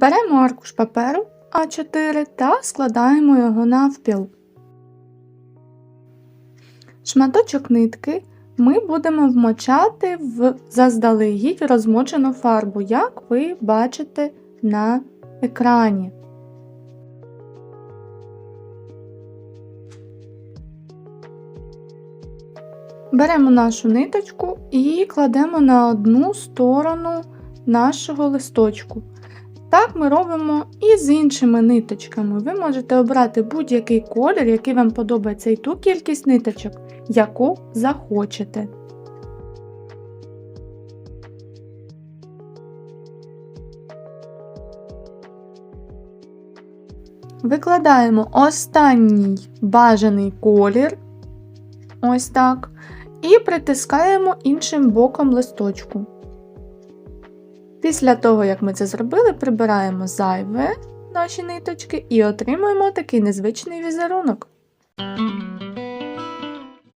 Беремо аркуш паперу А4 та складаємо його навпіл. Шматочок нитки ми будемо вмочати в заздалегідь розмочену фарбу, як ви бачите на екрані. Беремо нашу ниточку і кладемо на одну сторону нашого листочку. Так ми робимо і з іншими ниточками. Ви можете обрати будь-який колір, який вам подобається, і ту кількість ниточок, яку захочете. Викладаємо останній бажаний колір. Ось так. І притискаємо іншим боком листочку. Після того, як ми це зробили, прибираємо зайве наші ниточки і отримуємо такий незвичний візерунок.